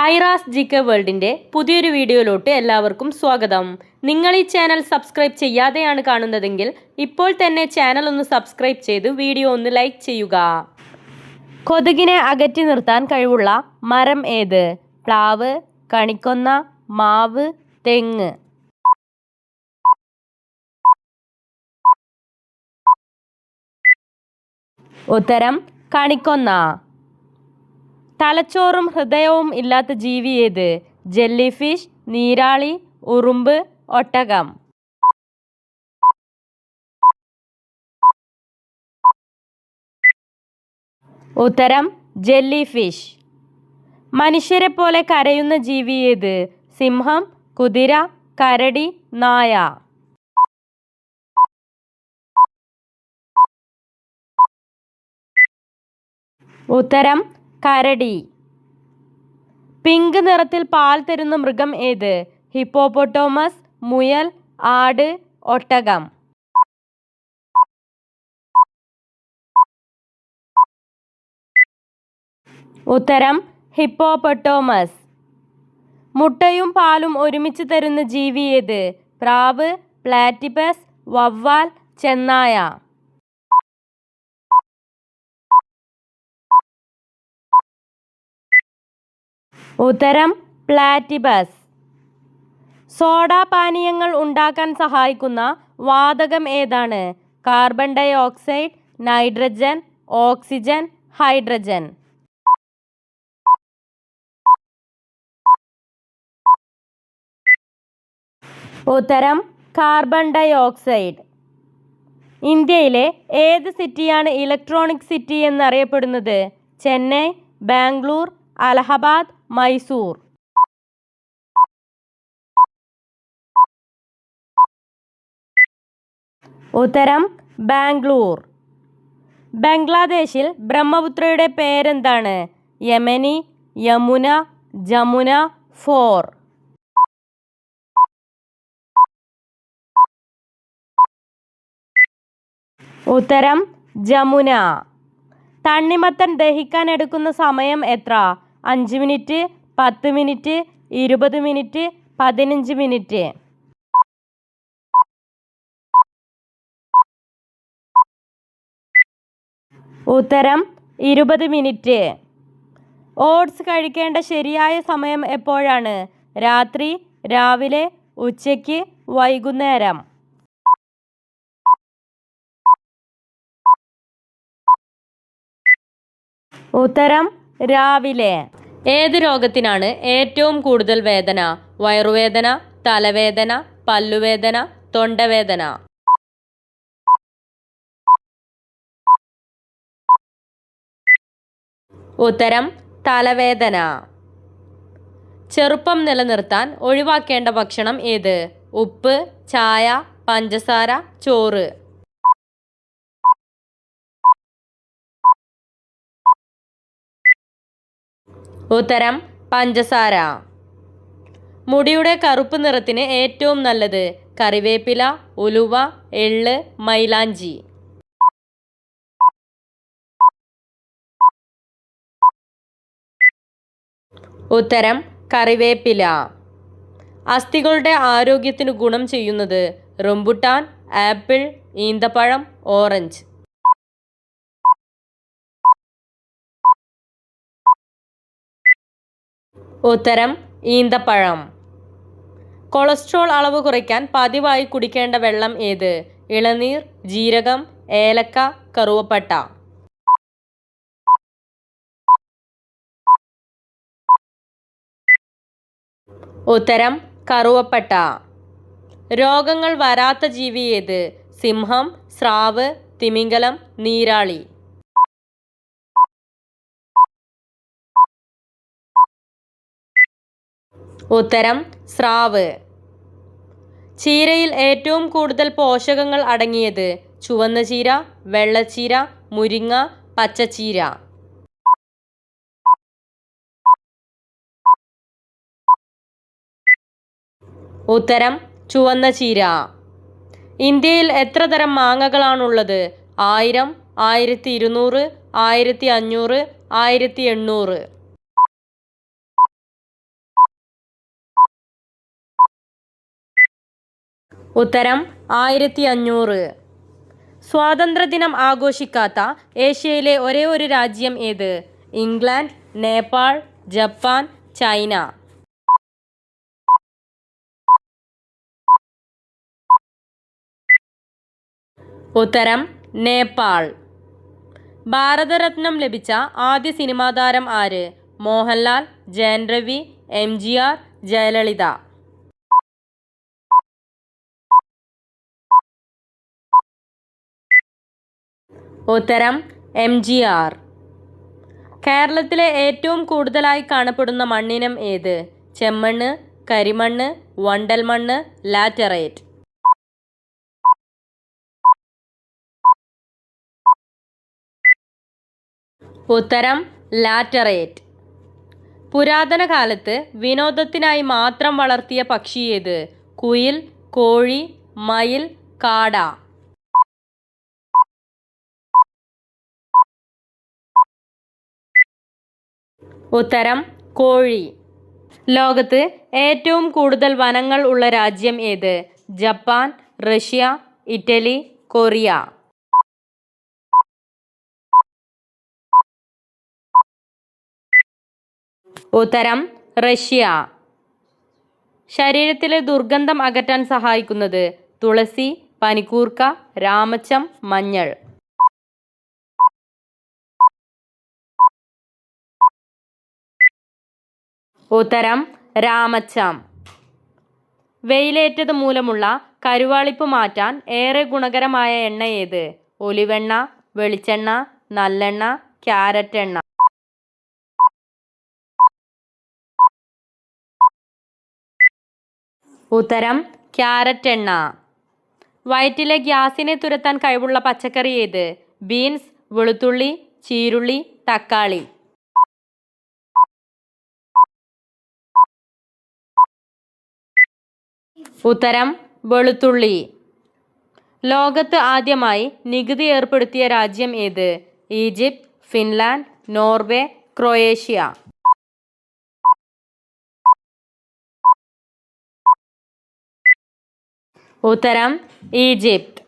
Aira's G K വേൾഡിന്റെ പുതിയൊരു വീഡിയോയിലോട്ട് എല്ലാവർക്കും സ്വാഗതം. നിങ്ങൾ ഈ ചാനൽ സബ്സ്ക്രൈബ് ചെയ്യാതെയാണ് കാണുന്നതെങ്കിൽ ഇപ്പോൾ തന്നെ ചാനൽ ഒന്ന് സബ്സ്ക്രൈബ് ചെയ്ത് വീഡിയോ ഒന്ന് ലൈക്ക് ചെയ്യുക. കൊതുകിനെ അകറ്റി നിർത്താൻ കഴിവുള്ള മരം ഏത്? പ്ലാവ് കണിക്കൊന്ന മാവ് തെങ്ങ്. ഉത്തരം കണിക്കൊന്ന. തലച്ചോറും ഹൃദയവും ഇല്ലാത്ത ജീവി ഏത്? ജെല്ലി ഫിഷ് നീരാളി ഉറുമ്പ് ഒട്ടകം. ഉത്തരം ജെല്ലി ഫിഷ് മനുഷ്യരെ പോലെ കരയുന്ന ജീവി ഏത്? സിംഹം കുതിര കരടി നായ. ഉത്തരം കരടി. പിങ്ക് നിറത്തിൽ പാൽ തരുന്ന മൃഗം ഏത്? ഹിപ്പോപ്പൊട്ടോമസ് മുയൽ ആട് ഒട്ടകം. ഉത്തരം ഹിപ്പോപ്പൊട്ടോമസ്. മുട്ടയും പാലും ഒരുമിച്ച് തരുന്ന ജീവി ഏത്? പ്രാവ് പ്ലാറ്റിപ്പസ് വവ്വാൽ ചെന്നായ. ഉത്തരം പ്ലാറ്റിബസ്. സോഡാ പാനീയങ്ങൾ ഉണ്ടാക്കാൻ സഹായിക്കുന്ന വാതകം ഏതാണ്? Carbon dioxide nitrogen oxygen hydrogen. ഉത്തരം കാർബൺ ഡൈ ഓക്സൈഡ്. ഇന്ത്യയിലെ ഏത് സിറ്റിയാണ് ഇലക്ട്രോണിക് സിറ്റി എന്നറിയപ്പെടുന്നത്? ചെന്നൈ ബാംഗ്ലൂർ അലഹബാദ് മൈസൂർ. ഉത്തരം ബാംഗ്ലൂർ. ബംഗ്ലാദേശിൽ ബ്രഹ്മപുത്രയുടെ പേരെന്താണ്? യമനി യമുന ജമുന ഫോർ. ഉത്തരം ജമുന. തണ്ണിമത്തൻ ദഹിക്കാൻ എടുക്കുന്ന സമയം എത്ര? അഞ്ച് മിനിറ്റ് പത്ത് മിനിറ്റ് ഇരുപത് മിനിറ്റ് പതിനഞ്ച് മിനിറ്റ്. ഉത്തരം ഇരുപത് മിനിറ്റ്. ഓട്സ് കഴിക്കേണ്ട ശരിയായ സമയം എപ്പോഴാണ്? രാത്രി രാവിലെ ഉച്ചയ്ക്ക് വൈകുന്നേരം. ഉത്തരം രാവിലെ. ഏത് രോഗത്തിനാണ് ഏറ്റവും കൂടുതൽ വേദന? വയറുവേദന തലവേദന പല്ലുവേദന തൊണ്ടവേദന? ഉത്തരം തലവേദന. ചെറുപ്പം നിലനിർത്താൻ ഒഴിവാക്കേണ്ട ഭക്ഷണം ഏത്? ഉപ്പ് ചായ പഞ്ചസാര ചോറ്. ഉത്തരം പഞ്ചസാര. മുടിയുടെ കറുപ്പ് നിറത്തിന് ഏറ്റവും നല്ലത് കറിവേപ്പില ഉലുവ എള്ള് മൈലാഞ്ചി. ഉത്തരം കറിവേപ്പില. അസ്ഥികളുടെ ആരോഗ്യത്തിന് ഗുണം ചെയ്യുന്നത് റംബുട്ടാൻ ആപ്പിൾ ഈന്തപ്പഴം ഓറഞ്ച്. ഉത്തരം ഈന്തപ്പഴം. കൊളസ്ട്രോൾ അളവ് കുറയ്ക്കാൻ പതിവായി കുടിക്കേണ്ട വെള്ളം ഏത്? ഇളനീർ ജീരകം ഏലക്ക കറുവപ്പട്ട. ഉത്തരം കറുവപ്പട്ട. രോഗങ്ങൾ വരാത്ത ജീവി ഏത്? സിംഹം സ്രാവ് തിമിംഗലം നീരാളി. ഉത്തരം സ്രാവ്. ചീരയിൽ ഏറ്റവും കൂടുതൽ പോഷകങ്ങൾ അടങ്ങിയത് ചുവന്ന ചീര വെള്ളച്ചീര മുരിങ്ങ പച്ചച്ചീര ഉത്തരം ചുവന്ന ചീര. ഇന്ത്യയിൽ എത്ര തരം മാങ്ങകളാണുള്ളത്? ആയിരം ആയിരത്തി ഇരുന്നൂറ് ആയിരത്തി അഞ്ഞൂറ് ആയിരത്തി എണ്ണൂറ്. ഉത്തരം ആയിരത്തി അഞ്ഞൂറ് സ്വാതന്ത്ര്യദിനം ആഘോഷിക്കാത്ത ഏഷ്യയിലെ ഒരേ ഒരു രാജ്യം ഏത്? England Nepal Japan China. ഉത്തരം നേപ്പാൾ. ഭാരതരത്നം ലഭിച്ച ആദ്യ സിനിമാതാരം ആര്? Mohanlal Jayan Ravi M G R Jayalalitha. ഉത്തരം എം ജി ആർ. കേരളത്തിലെ ഏറ്റവും കൂടുതലായി കാണപ്പെടുന്ന മണ്ണിനം ഏത്? ചെമ്മണ്ണ് കരിമണ്ണ് വണ്ടൽ മണ്ണ് ലാറ്ററൈറ്റ്. ഉത്തരം ലാറ്ററേറ്റ്. പുരാതന കാലത്ത് വിനോദത്തിനായി മാത്രം വളർത്തിയ പക്ഷി ഏത്? കുയിൽ കോഴി മയിൽ കാട. ഉത്തരം കോഴി. ലോകത്ത് ഏറ്റവും കൂടുതൽ വനങ്ങൾ ഉള്ള രാജ്യം ഏത്? Japan Russia Italy Korea. ഉത്തരം റഷ്യ. ശരീരത്തിലെ ദുർഗന്ധം അകറ്റാൻ സഹായിക്കുന്നത് തുളസി പനിക്കൂർക്ക രാമച്ചം മഞ്ഞൾ. ഉത്തരം രാമച്ചാം. വെയിലേറ്റത് മൂലമുള്ള കരുവാളിപ്പ് മാറ്റാൻ ഏറെ ഗുണകരമായ എണ്ണ ഏത്? ഒലിവെണ്ണ വെളിച്ചെണ്ണ നല്ലെണ്ണ ക്യാരറ്റ് എണ്ണ ഉത്തരം ക്യാരറ്റ് എണ്ണ വയറ്റിലെ ഗ്യാസിനെ തുരത്താൻ കഴിവുള്ള പച്ചക്കറി ഏത്? ബീൻസ് വെളുത്തുള്ളി ചീരുള്ളി തക്കാളി. ഉത്തരം വെളുത്തുള്ളി. ലോകത്ത് ആദ്യമായി നികുതി ഏർപ്പെടുത്തിയ രാജ്യം ഏത്? Egypt Finland Norway Croatia. ഉത്തരം ഈജിപ്ത്.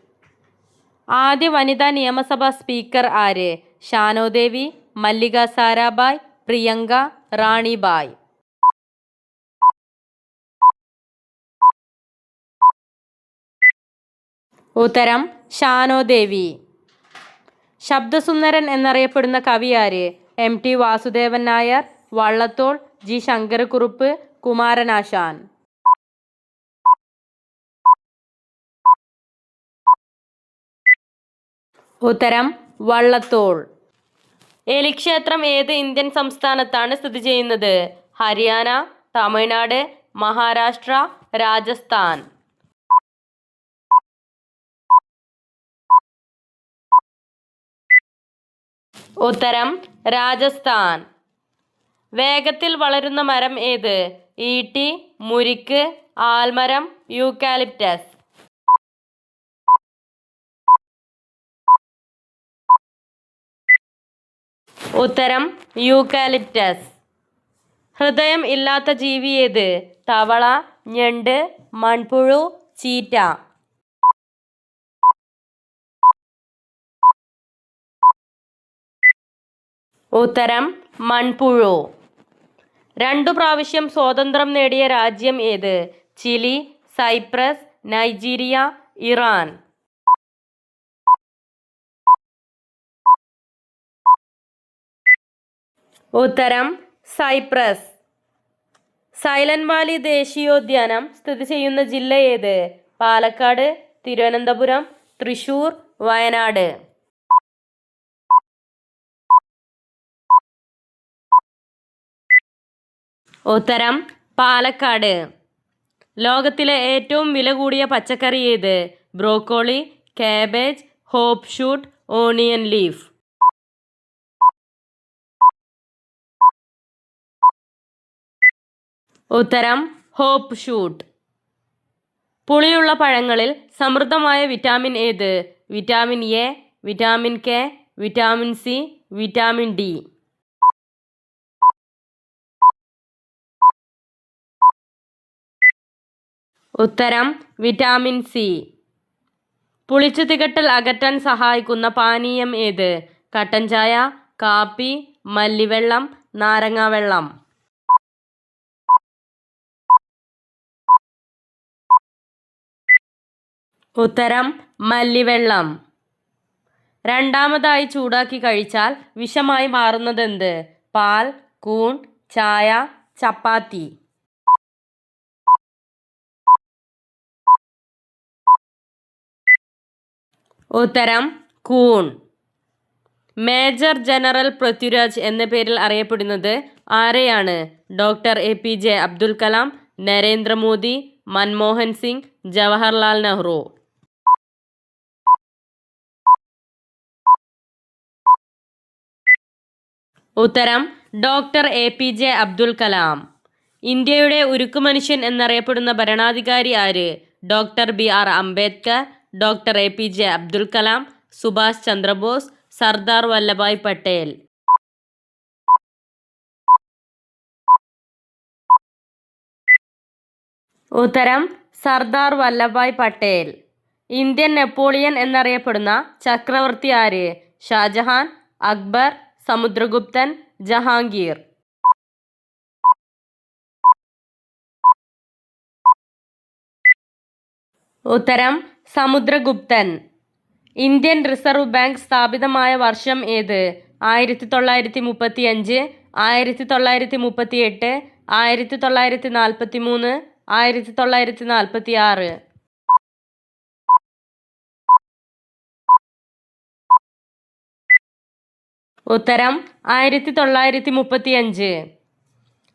ആദ്യ വനിതാ നിയമസഭാ സ്പീക്കർ ആര്? ഷാനോദേവി മല്ലിക സാരാഭായ് പ്രിയങ്ക റാണിബായ്. ഉത്തരം ഷാനോദേവി ശബ്ദസുന്ദരൻ എന്നറിയപ്പെടുന്ന കവി ആര്? M T Vasudevan Nair Vallathol G Sankarakurup Kumaranasan. ഉത്തരം വള്ളത്തോൾ. എലിക്ഷേത്രം ഏത് ഇന്ത്യൻ സംസ്ഥാനത്താണ് സ്ഥിതി ചെയ്യുന്നത്? ഹരിയാന തമിഴ്നാട് മഹാരാഷ്ട്ര രാജസ്ഥാൻ. ഉത്തരം രാജസ്ഥാൻ. വേഗത്തിൽ വളരുന്ന മരം ഏത്? ഈട്ടി മുരിക്ക് ആൽമരം യൂക്കാലിപ്റ്റസ്. ഉത്തരം യൂക്കാലിപ്റ്റസ്. ഹൃദയം ഇല്ലാത്ത ജീവി ഏത്? തവള ഞണ്ട് മൺപുഴു ചീറ്റ. ഉത്തരം മൺപുഴു. രണ്ടു പ്രാവശ്യം സ്വാതന്ത്ര്യം നേടിയ രാജ്യം ഏത്? Chile Cyprus Nigeria Iran. ഉത്തരം സൈപ്രസ്. സൈലന്റ് വാലി ദേശീയോദ്യാനം സ്ഥിതി ചെയ്യുന്ന ജില്ല ഏത്? പാലക്കാട് തിരുവനന്തപുരം തൃശൂർ വയനാട്. ഉത്തരം പാലക്കാട്. ലോകത്തിലെ ഏറ്റവും വില കൂടിയ പച്ചക്കറി ഏത്? Broccoli cabbage hop shoot onion leaf. ഉത്തരം ഹോപ്പ് ഷൂട്ട്. പുളിയുള്ള പഴങ്ങളിൽ സമൃദ്ധമായ വിറ്റാമിൻ ഏത്? Vitamin A vitamin K vitamin C vitamin D. ഉത്തരം വിറ്റാമിൻ സി. പുളിച്ചു തികട്ടൽ അകറ്റാൻ സഹായിക്കുന്ന പാനീയം ഏത്? കട്ടൻ ചായ കാപ്പി മല്ലിവെള്ളം നാരങ്ങാവെള്ളം. ഉത്തരം മല്ലിവെള്ളം. രണ്ടാമതായി ചൂടാക്കി കഴിച്ചാൽ വിഷമായി മാറുന്നതെന്ത്? പാൽ കൂൺ ചായ ചപ്പാത്തി. ഉത്തരം കൂൺ. മേജർ ജനറൽ പൃഥ്വിരാജ് എന്ന പേരിൽ അറിയപ്പെടുന്നത് ആരെയാണ്? Doctor A P J Abdul Kalam Narendra Modi Manmohan Singh Jawaharlal Nehru. ഉത്തരം doctor A P J Abdul Kalam. ഇന്ത്യയുടെ ഉരുക്കു മനുഷ്യൻ എന്നറിയപ്പെടുന്ന ഭരണാധികാരി ആര്? Doctor B R Ambedkar doctor A P J Abdul Kalam Subhash Chandrabose Sardar Vallabhbhai Patel. ഉത്തരം Sardar Vallabhbhai Patel. Indian Napoleon എന്നറിയപ്പെടുന്ന ചക്രവർത്തി ആര്? ഷാജഹാൻ അക്ബർ സമുദ്രഗുപ്തൻ ജഹാംഗീർ. ഉത്തരം സമുദ്രഗുപ്തൻ. ഇന്ത്യൻ റിസർവ് ബാങ്ക് സ്ഥാപിതമായ വർഷം ഏത്? ആയിരത്തി തൊള്ളായിരത്തി മുപ്പത്തി അഞ്ച് ആയിരത്തി തൊള്ളായിരത്തി മുപ്പത്തി എട്ട് ആയിരത്തി തൊള്ളായിരത്തി നാൽപ്പത്തി മൂന്ന് ആയിരത്തി തൊള്ളായിരത്തി നാൽപ്പത്തി ആറ് ഉത്തരം ആയിരത്തി തൊള്ളായിരത്തി മുപ്പത്തി അഞ്ച്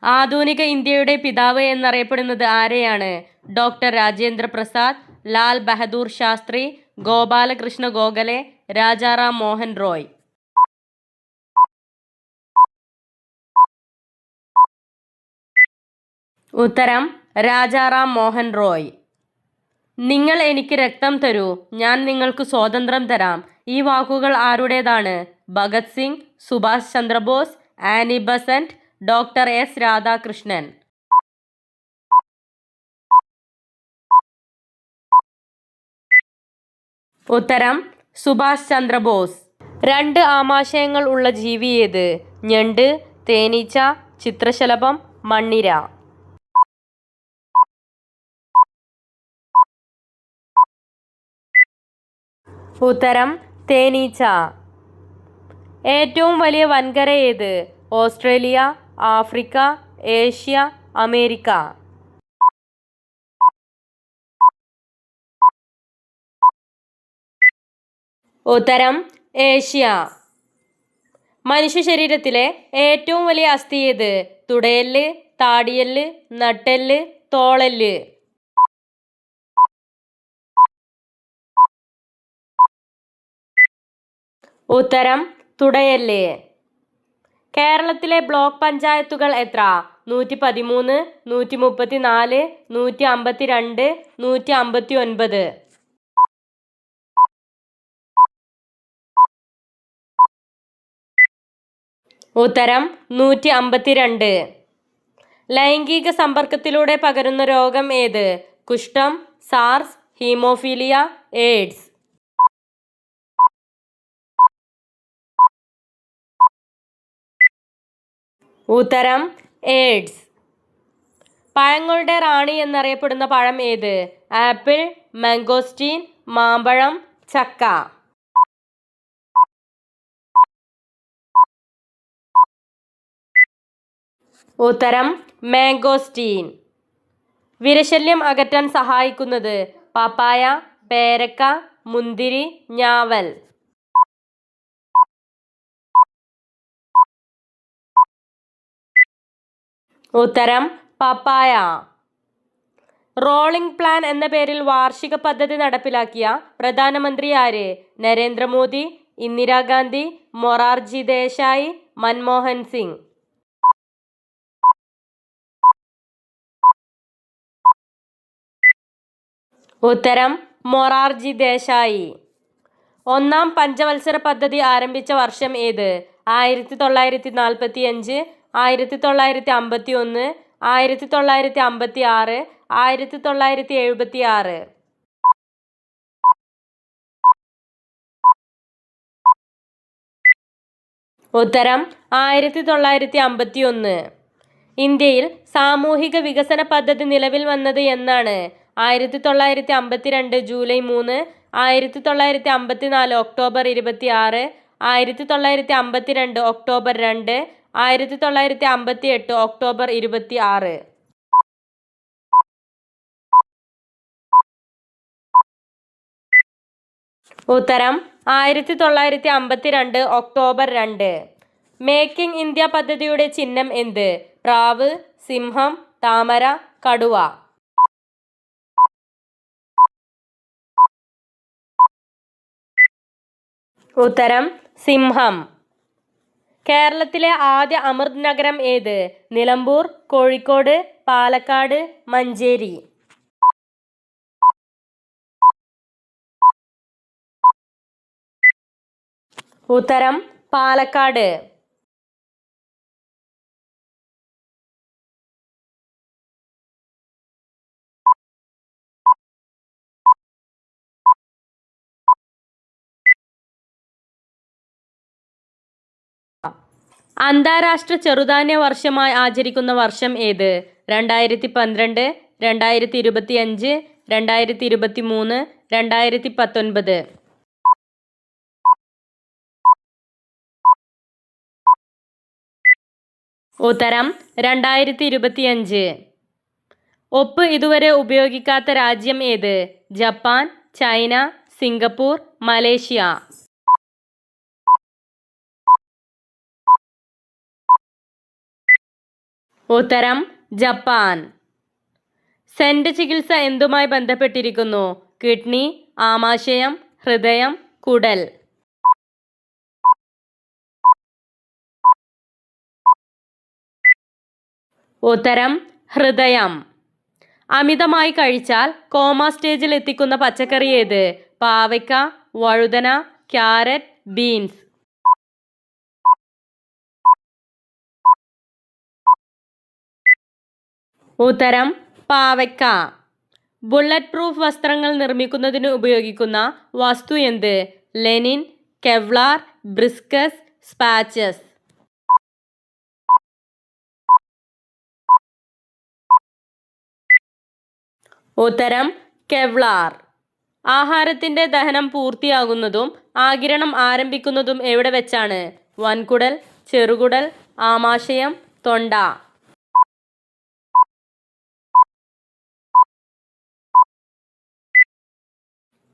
ആധുനിക ഇന്ത്യയുടെ പിതാവ് എന്നറിയപ്പെടുന്നത് ആരെയാണ്? ഡോക്ടർ രാജേന്ദ്ര പ്രസാദ് ലാൽ ബഹദൂർ ശാസ്ത്രി ഗോപാലകൃഷ്ണ ഗോഖലെ രാജാറാം മോഹൻ റോയ്. ഉത്തരം രാജാറാം മോഹൻ റോയ്. നിങ്ങൾ എനിക്ക് രക്തം തരൂ ഞാൻ നിങ്ങൾക്ക് സ്വാതന്ത്ര്യം തരാം. ഈ വാക്കുകൾ ആരുടേതാണ്? Bhagat Singh Subhash Chandrabose Annie Besant doctor S Radhakrishnan. ഉത്തരം സുഭാഷ് ചന്ദ്രബോസ്. രണ്ട് ആമാശയങ്ങൾ ഉള്ള ജീവി ഏത്? ഞണ്ട് തേനീച്ച ചിത്രശലഭം മണ്ണിര. ഉത്തരം തേനീച്ച. ഏറ്റവും വലിയ വൻകര ഏത്? Australia Africa Asia America. ഉത്തരം ഏഷ്യ. മനുഷ്യ ശരീരത്തിലെ ഏറ്റവും വലിയ അസ്ഥി ഏത്? തുടയൽ താടിയൽ നട്ടെല്ല് തോളൽ ഉത്തരം തുടയൽ കേരളത്തിലെ ബ്ലോക്ക് പഞ്ചായത്തുകൾ എത്ര? നൂറ്റി പതിമൂന്ന് നൂറ്റി മുപ്പത്തി നാല് നൂറ്റി അമ്പത്തി രണ്ട് നൂറ്റി അമ്പത്തി ഒൻപത് ഉത്തരം നൂറ്റി അമ്പത്തിരണ്ട് ലൈംഗിക സമ്പർക്കത്തിലൂടെ പകരുന്ന രോഗം ഏത്? കുഷ്ഠം സാർസ് ഹീമോഫീലിയ എയ്ഡ്സ്. ഉത്തരം എയ്ഡ്സ്. പഴങ്ങളുടെ റാണി എന്നറിയപ്പെടുന്ന പഴം ഏത്? ആപ്പിൾ മാംഗോസ്റ്റീൻ മാമ്പഴം ചക്ക. ഉത്തരം മാംഗോസ്റ്റീൻ. വിരശല്യം അകറ്റാൻ സഹായിക്കുന്നത് പപ്പായ പേരക്ക മുന്തിരി ഞാവൽ. ഉത്തരം പപ്പായ. റോളിംഗ് പ്ലാൻ എന്ന പേരിൽ വാർഷിക പദ്ധതി നടപ്പിലാക്കിയ പ്രധാനമന്ത്രി ആര്? നരേന്ദ്രമോദി ഇന്ദിരാഗാന്ധി മൊറാർജി ദേശായി മൻമോഹൻ സിംഗ്. ഉത്തരം മൊറാർജി ദേശായി. ഒന്നാം പഞ്ചവത്സര പദ്ധതി ആരംഭിച്ച വർഷം ഏത്? ആയിരത്തി തൊള്ളായിരത്തി നാൽപ്പത്തി അഞ്ച് ആയിരത്തി തൊള്ളായിരത്തി അമ്പത്തി ഒന്ന് ആയിരത്തി തൊള്ളായിരത്തി അമ്പത്തി ആറ് ആയിരത്തി തൊള്ളായിരത്തി എഴുപത്തി ആറ് ഉത്തരം ആയിരത്തി തൊള്ളായിരത്തി അമ്പത്തി ഒന്ന് ഇന്ത്യയിൽ സാമൂഹിക വികസന പദ്ധതി നിലവിൽ വന്നത് എന്നാണ് ആയിരത്തി തൊള്ളായിരത്തി അമ്പത്തിരണ്ട് ജൂലൈ മൂന്ന് ആയിരത്തി തൊള്ളായിരത്തി അമ്പത്തിനാല് ഒക്ടോബർ ഇരുപത്തി ആറ് ആയിരത്തി തൊള്ളായിരത്തി അമ്പത്തിരണ്ട് ഒക്ടോബർ രണ്ട് ആയിരത്തി തൊള്ളായിരത്തി അമ്പത്തി എട്ട് ഒക്ടോബർ ഇരുപത്തി ആറ് ഉത്തരം ആയിരത്തി തൊള്ളായിരത്തി അമ്പത്തിരണ്ട് ഒക്ടോബർ രണ്ട്. മേക്കിംഗ് ഇന്ത്യ പദ്ധതിയുടെ ചിഹ്നം എന്ത്? പ്രാവ് സിംഹം താമര കടുവ. ഉത്തരം സിംഹം. കേരളത്തിലെ ആദ്യ അമൃത് നഗരം ഏത്? നിലമ്പൂർ കോഴിക്കോട് പാലക്കാട് മഞ്ചേരി. ഉത്തരം പാലക്കാട്. അന്താരാഷ്ട്ര ചെറുധാന്യ വർഷമായി ആചരിക്കുന്ന വർഷം ഏത്? രണ്ടായിരത്തി പന്ത്രണ്ട് രണ്ടായിരത്തി ഇരുപത്തി അഞ്ച് രണ്ടായിരത്തി ഇരുപത്തി മൂന്ന് രണ്ടായിരത്തി പത്തൊൻപത് ഉത്തരം രണ്ടായിരത്തി ഇരുപത്തിയഞ്ച് ഒപ്പ് ഇതുവരെ ഉപയോഗിക്കാത്ത രാജ്യം ഏത്? Japan China Singapore Malaysia. ഉത്തരം ജപ്പാൻ. സെന്റ് ചികിത്സ എന്തുമായി ബന്ധപ്പെട്ടിരിക്കുന്നു? കിഡ്നി ആമാശയം ഹൃദയം കുടൽ. ഉത്തരം ഹൃദയം. അമിതമായി കഴിച്ചാൽ കോമ സ്റ്റേജിൽ എത്തിക്കുന്ന പച്ചക്കറി ഏത്? പാവയ്ക്ക വഴുതന ക്യാരറ്റ് ബീൻസ്. ഉത്തരം പാവയ്ക്ക. ബുള്ളറ്റ് പ്രൂഫ് വസ്ത്രങ്ങൾ നിർമ്മിക്കുന്നതിന് ഉപയോഗിക്കുന്ന വസ്തു എന്ത്? ലെനിൻ കെവ്ലാർ ബ്രിസ്കസ് സ്പാച്ചസ് ഉത്തരം കെവ്ലാർ ആഹാരത്തിന്റെ ദഹനം പൂർത്തിയാകുന്നതും ആകിരണം ആരംഭിക്കുന്നതും എവിടെ വെച്ചാണ്? വൻകുടൽ ചെറുകുടൽ ആമാശയം തൊണ്ട.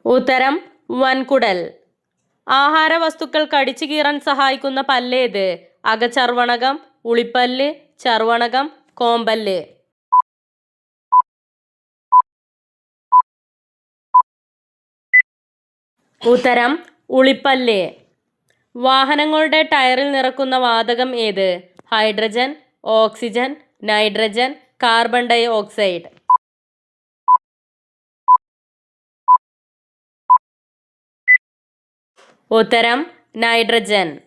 ഉത്തരം വൻകുടൽ. ആഹാര വസ്തുക്കൾ കടിച്ചു കീറാൻ സഹായിക്കുന്ന പല്ലേത് അകചർവണകം ഉളിപ്പല്ല് ചർവണകം കോമ്പല്ല്. ഉത്തരം ഉളിപ്പല്ല്. വാഹനങ്ങളുടെ ടയറിൽ നിറക്കുന്ന വാതകം ഏത്? Hydrogen oxygen nitrogen carbon dioxide. ഉത്തരം നൈട്രജൻ.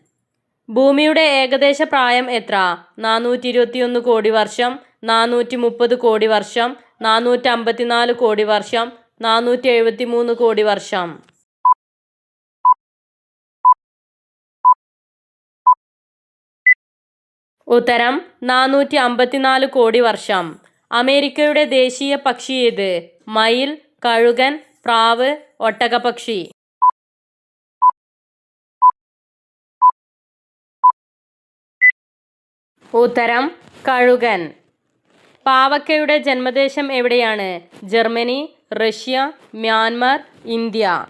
ഭൂമിയുടെ ഏകദേശ പ്രായം എത്ര? നാനൂറ്റി ഇരുപത്തിയൊന്ന് കോടി വർഷം നാനൂറ്റി മുപ്പത് കോടി വർഷം നാനൂറ്റി അമ്പത്തിനാല് കോടി വർഷം നാനൂറ്റി എഴുപത്തി മൂന്ന് കോടി വർഷം. ഉത്തരം നാനൂറ്റി അമ്പത്തിനാല് കോടി വർഷം. അമേരിക്കയുടെ ദേശീയ പക്ഷി ഏത്? മയിൽ കഴുകൻ പ്രാവ് ഒട്ടകപക്ഷി ഉത്തരം കഴുകൻ. പാവക്കയുടെ ജന്മദേശം എവിടെയാണ്? Germany Russia Myanmar India.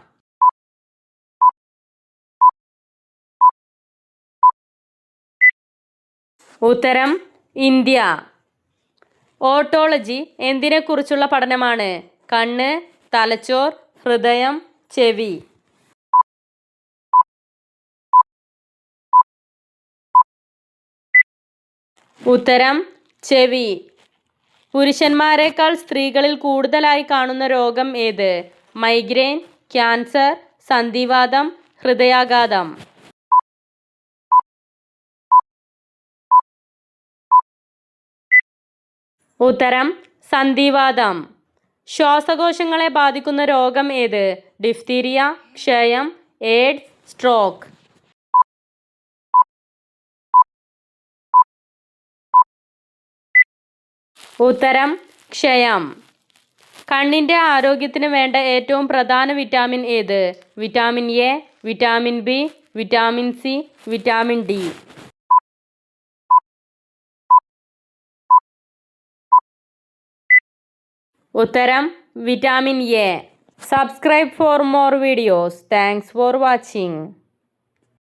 ഉത്തരം ഇന്ത്യ. ഓട്ടോളജി എന്തിനെക്കുറിച്ചുള്ള പഠനമാണ്? കണ്ണ് തലച്ചോർ ഹൃദയം ചെവി. ഉത്തരം ചെവി. പുരുഷന്മാരെക്കാൾ സ്ത്രീകളിൽ കൂടുതലായി കാണുന്ന രോഗം ഏത്? മൈഗ്രെയിൻ ക്യാൻസർ സന്ധിവാദം ഹൃദയാഘാതം. ഉത്തരം സന്ധിവാദം ശ്വാസകോശങ്ങളെ ബാധിക്കുന്ന രോഗം ഏത്? ഡിഫ്തീരിയ ക്ഷയം എയ്ഡ്സ് സ്ട്രോക്ക്. ഉത്തരം ക്ഷയം. കണ്ണിന്റെ ആരോഗ്യത്തിന് വേണ്ട ഏറ്റവും പ്രധാന വിറ്റാമിൻ ഏത്? Vitamin A vitamin B vitamin C vitamin D. ഉത്തരം vitamin A. Subscribe for more videos. Thanks for watching.